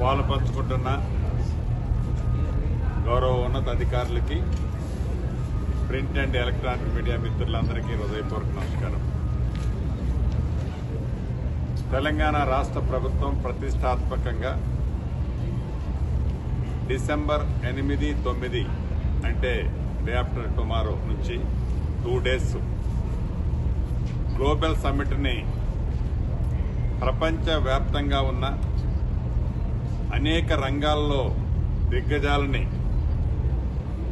పాలు పంచుకుంటున్న గౌరవ ఉన్నత అధికారులకి ప్రింట్ అండ్ ఎలక్ట్రానిక్ మీడియా మిత్రులందరికీ హృదయపూర్వక నమస్కారం. తెలంగాణ రాష్ట్ర ప్రభుత్వం ప్రతిష్టాత్మకంగా డిసెంబర్ ఎనిమిది తొమ్మిది అంటే డే ఆఫ్టర్ టుమారో నుంచి టూ డేస్ గ్లోబల్ సమ్మిట్ని ప్రపంచవ్యాప్తంగా ఉన్న అనేక రంగాల్లో దిగ్గజాలని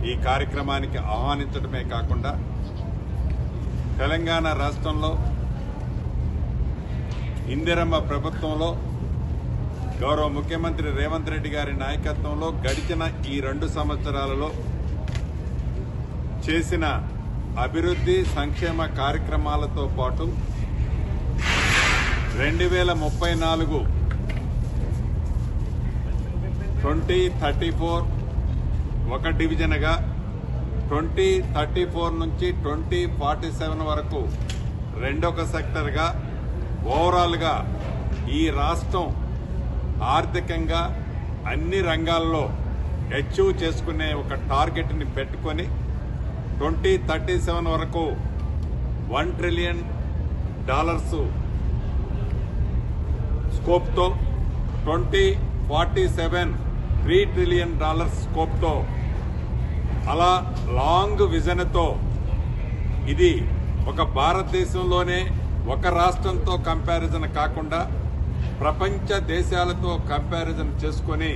ఈ కార్యక్రమానికి ఆహ్వానించడమే కాకుండా తెలంగాణ రాష్ట్రంలో ఇందిరమ్మ ప్రభుత్వంలో గౌరవ ముఖ్యమంత్రి రేవంత్ రెడ్డి గారి నాయకత్వంలో గడిచిన ఈ రెండు సంవత్సరాలలో చేసిన అభివృద్ధి సంక్షేమ కార్యక్రమాలతో పాటు రెండు వేల ముప్పై నాలుగు ట్వంటీ థర్టీ ఫోర్ ఒక డివిజన్గా ట్వంటీ థర్టీ ఫోర్ నుంచి ట్వంటీ ఫార్టీ సెవెన్ వరకు రెండొక సెక్టర్గా ఓవరాల్గా ఈ రాష్ట్రం ఆర్థికంగా అన్ని రంగాల్లో అచీవ్ చేసుకునే ఒక టార్గెట్ని పెట్టుకొని ట్వంటీ థర్టీ సెవెన్ వరకు one trillion dollars స్కోప్తో twenty forty seven three trillion dollars స్కోప్తో అలా లాంగ్ విజన్తో ఇది ఒక భారతదేశంలోనే ఒక రాష్ట్రంతో కంపారిజన్ కాకుండా ప్రపంచ దేశాలతో కంపారిజన్ చేసుకొని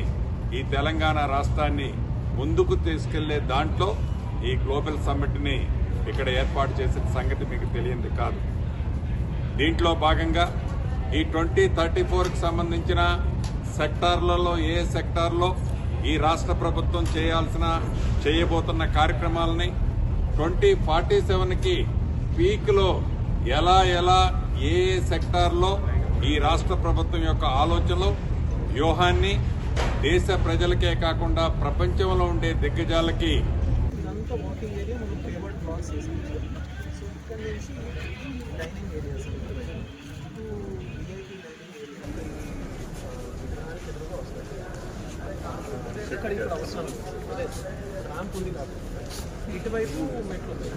ఈ తెలంగాణ రాష్ట్రాన్ని ముందుకు తీసుకెళ్ళే దాంట్లో ఈ గ్లోబల్ సమ్మిట్ని ఇక్కడ ఏర్పాటు చేసిన సంగతి మీకు తెలియంది కాదు. దీంట్లో భాగంగా ఈ ట్వంటీ థర్టీ ఫోర్కి సంబంధించిన సెక్టార్లలో ఏ సెక్టార్లో ఈ రాష్ట్ర ప్రభుత్వం చేయాల్సిన చేయబోతున్న కార్యక్రమాలని ట్వంటీ ఫార్టీ సెవెన్కి పీక్లో ఎలా ఎలా ఏ ఏ సెక్టార్లో ఈ రాష్ట్ర ప్రభుత్వం యొక్క ఆలోచనలు వ్యూహాన్ని దేశ ప్రజలకే కాకుండా ప్రపంచంలో ఉండే దిగ్గజాలకి ఇక్కడ ఇప్పుడు అవసరం అదే ర్యాంప్ ఉంది కాబట్టి ఇటువైపు మెట్లు ఉంది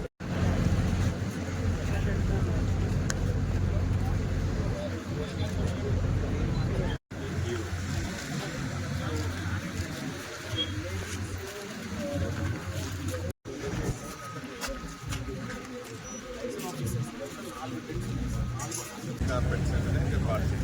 కార్పెట్స్ అంటే పార్టీ